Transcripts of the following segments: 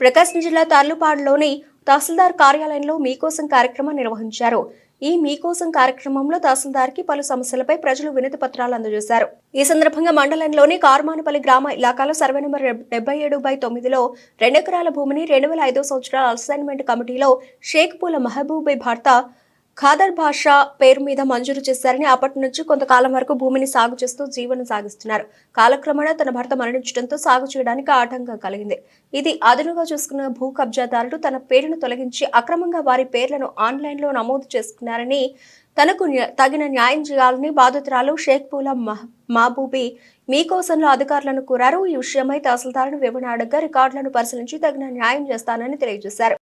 ప్రకాశం జిల్లా తార్లుపాడులోని తహసీల్దార్ కార్యాలయంలో మీకోసం కార్యక్రమం నిర్వహించారు. ఈ మీకోసం కార్యక్రమంలో తహసీల్దార్కి పలు సమస్యలపై ప్రజలు వినతి పత్రాలు అందజేశారు. ఈ సందర్భంగా మండలంలోని కార్మానపల్లి గ్రామ ఇలాకాలో సర్వే నెంబర్ డెబ్బై ఏడు బై తొమ్మిదిలో రెండెకరాల భూమిని రెండు వేల ఐదో సంవత్సరాల అసైన్మెంట్ కమిటీలో షేక్పూల మహబూబై మహబూబీ భర్త ఖాదర్ భాషా పేరు మీద మంజూరు చేశారని అప్పటి నుంచి కొంతకాలం వరకు భూమిని సాగు చేస్తూ జీవనం సాగిస్తున్నారు. కాలక్రమేణా తన భర్త మరణించడంతో సాగు చేయడానికి ఆటంకం కలిగింది. ఇది అదనుగా చూసుకున్న భూ కబ్జాదారులు తన పేరును తొలగించి అక్రమంగా వారి పేర్లను ఆన్లైన్లో నమోదు చేసుకున్నారని తనకు తగిన న్యాయం చేయాలని బాధితురాలు షేక్ పూల మహబూబీ మీకోసంలో అధికారులను కోరారు. ఈ విషయమై తహసీల్దార్ను వివరణ అడగ్గా రికార్డులను పరిశీలించి తగిన న్యాయం చేస్తానని తెలియజేశారు.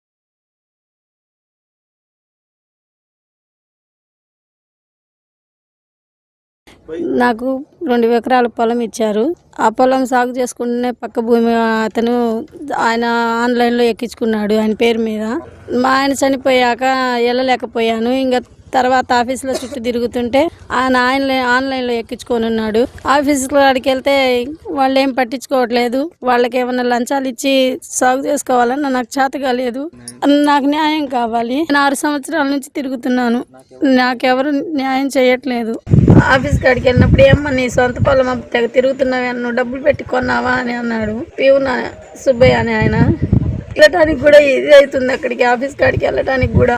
నాకు రెండు ఎకరాల పొలం ఇచ్చారు. ఆ పొలం సాగు చేసుకుంటూనే పక్క భూమి అతను ఆయన ఆన్లైన్లో ఎక్కించుకున్నాడు ఆయన పేరు మీద. మా ఆయన చనిపోయాక వెళ్ళలేకపోయాను. ఇంకా తర్వాత ఆఫీస్లో చుట్టూ తిరుగుతుంటే ఆయన ఆన్లైన్ ఆన్లైన్లో ఎక్కించుకొని ఉన్నాడు. ఆఫీస్లో అడిగి వెళ్తే వాళ్ళు ఏం పట్టించుకోవట్లేదు. వాళ్ళకి ఏమైనా లంచాలు ఇచ్చి సాగు చేసుకోవాలన్న నాకు చేత కాలేదు. నాకు న్యాయం కావాలి. నేను ఆరు సంవత్సరాల నుంచి తిరుగుతున్నాను. నాకెవరు న్యాయం చేయట్లేదు. ఆఫీస్ కాడికి వెళ్ళినప్పుడు ఏమ్మా నీ సొంత పొలం తెగ తిరుగుతున్నావే నువ్వు డబ్బులు పెట్టి కొన్నావా? అని అన్నాడు. పివున సుబ్బయ్య అని ఆయన. వెళ్ళటానికి కూడా ఇది అవుతుంది అక్కడికి. ఆఫీస్ కాడికి వెళ్ళటానికి కూడా.